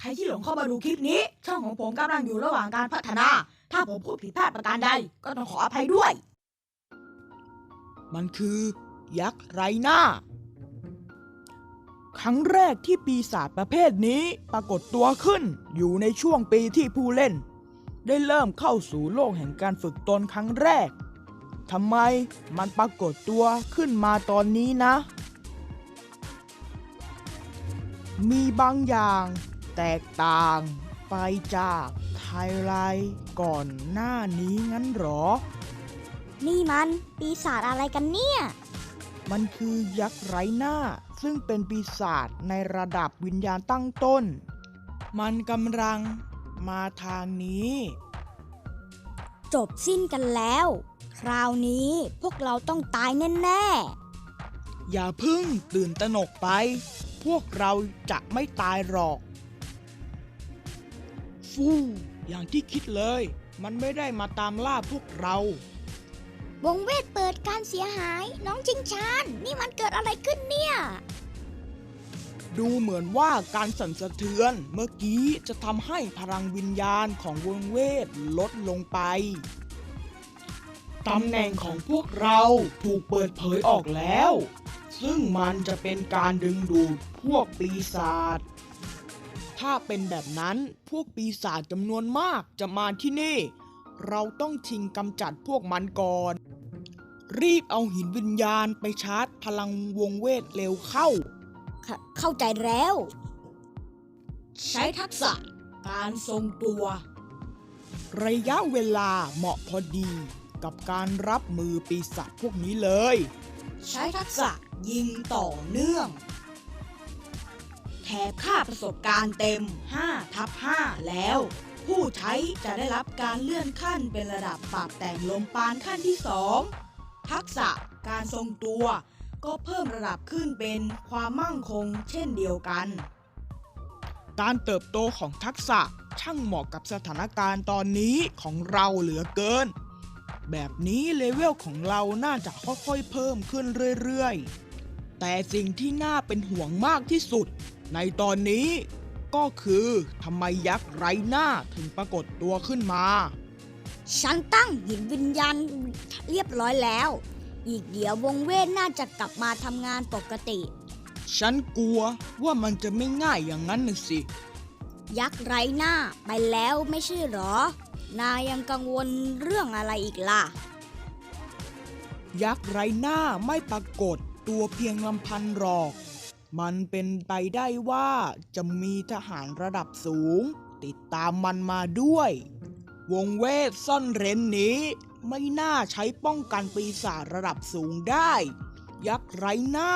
ใครที่หลงเข้ามาดูคลิปนี้ ช่องของผมกำลังอยู่ระหว่างการพัฒนา ถ้าผมพูดผิดพลาดประการใด ก็ต้องขออภัยด้วย มันคือ ยักษ์ไรหน้า ครั้งแรกที่ปีศาจประเภทนี้ปรากฏตัวขึ้น อยู่ในช่วงปีที่ผู้เล่น ได้เริ่มเข้าสู่โลกแห่งการฝึกตนครั้งแรกทำไมมันปรากฏตัวขึ้นมาตอนนี้นะ มีบางอย่าง แตกต่างไปจากไทไลท์ก่อนหน้านี้งั้นหรอ นี่มันปีศาจอะไรกันเนี่ย มันคือยักษ์ไร้หน้า ซึ่งเป็นปีศาจในระดับวิญญาณตั้งต้น มันกำลังมาทางนี้ จบสิ้นกันแล้ว คราวนี้พวกเราต้องตายแน่อย่าเพึ่งตื่นตระหนกไป พวกเราจะไม่ตายหรอก ฟู่อย่างที่คิดเลย มันไม่ได้มาตามล่าพวกเราๆวงเวทเปิดการเสียหายน้องจิงชานนี่มันเกิดอะไรขึ้นเนี่ย ดูเหมือนว่าการสั่นสะเทือนเมื่อกี้จะทำให้พลังวิญญาณของวงเวทลดลงไปตำแหน่งของพวกเราถูกเปิดเผยออกแล้ว ซึ่งมันจะเป็นการดึงดูดพวกปีศาจ ถ้าเป็นแบบนั้นพวกปีศาจจำนวนมากจะมาที่นี่ เราต้องชิงกำจัดพวกมันก่อน รีบเอาหินวิญญาณไปชาร์จพลังวงเวทเร็วเข้า เขเข้าใจแล้ว ใช้ทักษะการทรงตัว ระยะเวลาเหมาะพอดี กับการรับมือปีศาจพวกนี้เลย ใช้ทักษะยิงต่อเนื่องแถบค่าประสบการณ์เต็ม 5 ทับ 5 แล้ว ผู้ใช้จะได้รับการเลื่อนขั้นเป็นระดับปรับแต่งลมปานขั้นที่ 2 ทักษะการทรงตัว ก็เพิ่มระดับขึ้นเป็นความมั่งคงเช่นเดียวกัน การเติบโตของทักษะช่างเหมาะกับสถานการณ์ตอนนี้ของเราเหลือเกิน แบบนี้เลเวลของเราน่าจะค่อยๆเพิ่มขึ้นเรื่อยๆ แต่สิ่งที่น่าเป็นห่วงมากที่สุด ในตอนนี้ก็คือทำไมยักษ์ไร้หน้าถึงปรากฏตัวขึ้นมา ฉันตั้งหินวิญญาณเรียบร้อยแล้ว อีกเดี๋ยววงเวทน่าจะกลับมาทำงานปกติ ฉันกลัวว่ามันจะไม่ง่ายอย่างนั้นน่ะสิ ยักษ์ไร้หน้าไปแล้วไม่ใช่เหรอ นายยังกังวลเรื่องอะไรอีกล่ะ ยักษ์ไร้หน้าไม่ปรากฏ ตัวเพียงลำพันหรอก มันเป็นไปได้ว่าจะมีทหารระดับสูง ติดตามมันมาด้วย วงเวทซ่อนเร้นนี้ ไม่น่าใช้ป้องกันปีศาจระดับสูงได้ ยักษ์ไร้หน้า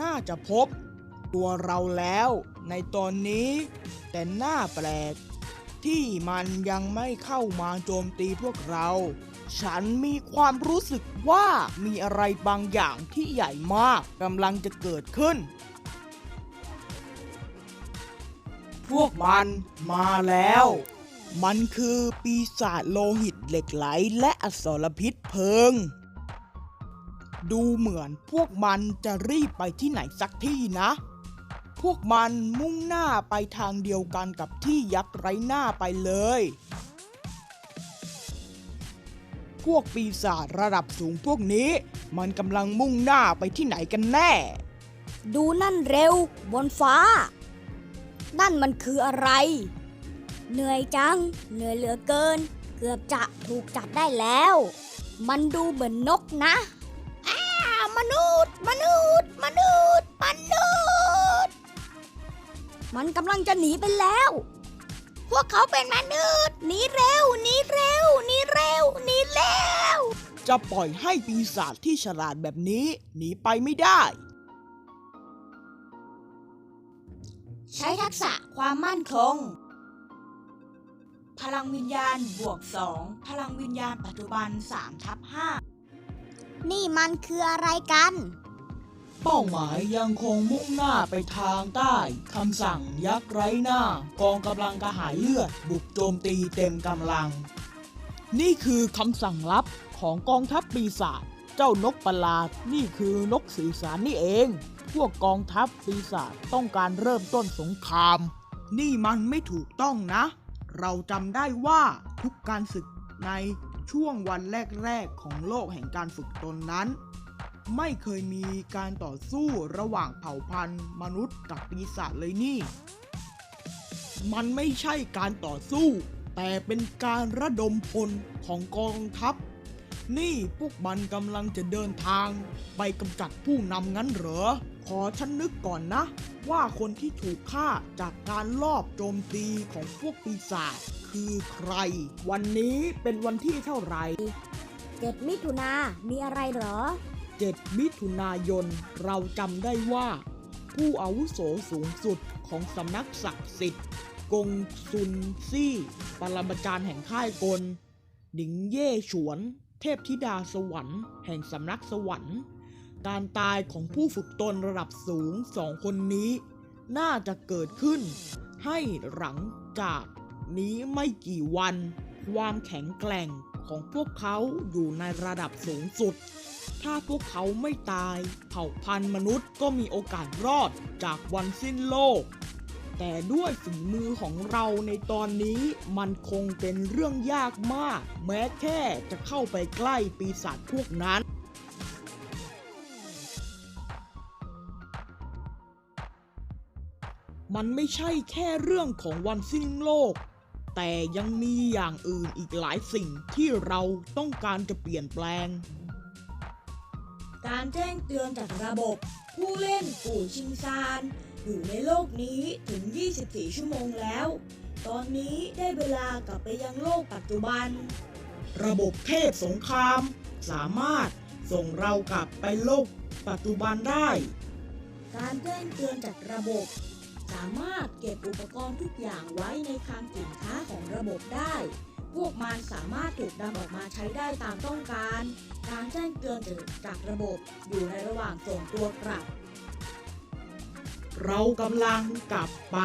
น่าจะพบ ตัวเราแล้วในตอนนี้ แต่หน่าแปลก ที่มันยังไม่เข้ามาโจมตีพวกเรา ฉันมีความรู้สึกว่ามีอะไรบางอย่างที่ใหญ่มากกำลังจะเกิดขึ้น พวกมันมาแล้ว มันคือปีศาจโลหิตเหล็กไหลและอสรพิษเพลิง ดูเหมือนพวกมันจะรีบไปที่ไหนสักที่นะ พวกมันมุ่งหน้าไปทางเดียวกันกับที่ยักษ์ไร้หน้าไปเลย พวกปีศาจระดับสูงพวกนี้ มันกำลังมุ่งหน้าไปที่ไหนกันแน่ ดูนั่นเร็ว บนฟ้า นั่นมันคืออะไร เหนื่อยจัง เหนื่อยเหลือเกิน เกือบจะถูกจับได้แล้ว มันดูเหมือนนกนะ อ้ามนุษย์ มนุษย์ มนุษย์ มนุษย์ มันกำลังจะหนีไปแล้ว พวกเขาเป็นมนุษย์หนีเร็วหนีเร็วหนีเร็วหนีเร็ว จะปล่อยให้ปีศาจที่ฉลาดแบบนี้หนีไปไม่ได้ ใช้ทักษะความมั่นคง พลังวิญญาณบวก2พลังวิญญาณปัจจุบัน3ทับ5นี่มันคืออะไรกัน เป้าหมายยังคงมุ่งหน้าไปทางใต้คำสั่งยักษ์ไร้หน้า กองกำลังกระหายเลือด บุกโจมตีเต็มกำลัง นี่คือคำสั่งลับของกองทัพปีศาจเจ้านกประหลาดนี่คือนกสื่อสารนี่เอง พวกกองทัพปีศาจต้องการเริ่มต้นสงคราม นี่มันไม่ถูกต้องนะ เราจำได้ว่าทุกการศึกในช่วงวันแรก ๆ ของโลกแห่งการฝึกตนนั้น ไม่เคยมีการต่อสู้ระหว่างเผ่าพันธุ์ มนุษย์กับปีศาจเลยนี่ มันไม่ใช่การต่อสู้ แต่เป็นการระดมพลของกองทัพ นี่พวกมันกำลังจะเดินทาง ไปกำจัดผู้นำงั้นเหรอ ขอฉันนึกก่อนนะ ว่าคนที่ถูกฆ่าจากการลอบโจมตีของพวกปีศาจคือใคร วันนี้เป็นวันที่เท่าไหร่เจ็ดมิถุนามีอะไรเหรอ 7 มิถุนายน เราจำได้ว่า ผู้อาวุโสสูงสุดของสำนักศักดิ์สิทธิ์ กงซุนซี่ปรมาจารย์แห่งค่ายกล หนิงเย่ฉวน เทพธิดาสวรรค์ แห่งสำนักสวรรค์ การตายของผู้ฝึกตนระดับสูงสองคนนี้ น่าจะเกิดขึ้น ให้หลังจากนี้ไม่กี่วัน ความแข็งแกร่ง ของพวกเขาอยู่ในระดับสูงสุด ถ้าพวกเขาไม่ตาย เผ่าพันธุ์มนุษย์ก็มีโอกาสรอดจากวันสิ้นโลก แต่ด้วยฝีมือของเราในตอนนี้มันคงเป็นเรื่องยากมาก แม้แค่จะเข้าไปใกล้ปีศาจพวกนั้นมันไม่ใช่แค่เรื่องของวันสิ้นโลก แต่ยังมีอย่างอื่นอีกหลายสิ่งที่เราต้องการจะเปลี่ยนแปลง การแจ้งเตือนจากระบบ ผู้เล่นกู่ชิงซาน อยู่ในโลกนี้ถึง 24 ชั่วโมงแล้ว ตอนนี้ได้เวลากลับไปยังโลกปัจจุบัน ระบบเทพสงคราม สามารถส่งเรากลับไปโลกปัจจุบันได้ การแจ้งเตือนจากระบบ สามารถเก็บอุปกรณ์ทุกอย่างไว้ในคลังสินค้าของระบบได้ พวกมันสามารถถูกนำออกมาใช้ได้ตามต้องการ การแจ้งเตือนจากระบบอยู่ในระหว่างส่งตัวกลับ เรากำลังกลับไป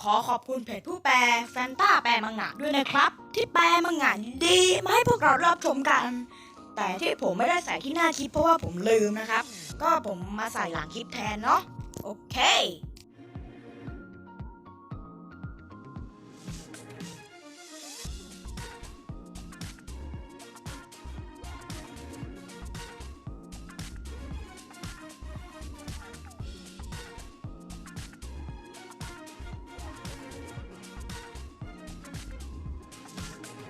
ขอขอบคุณเพจผู้แปลแฟนต้าแปลมังงะด้วยนะครับ ที่แปลมังงะดีๆมาให้พวกเรารับชมกัน แต่ที่ผมไม่ได้ใส่ที่หน้าคลิปเพราะว่าผมลืมนะครับ ก็ผมมาใส่หลังคลิปแทนเนาะ โอเค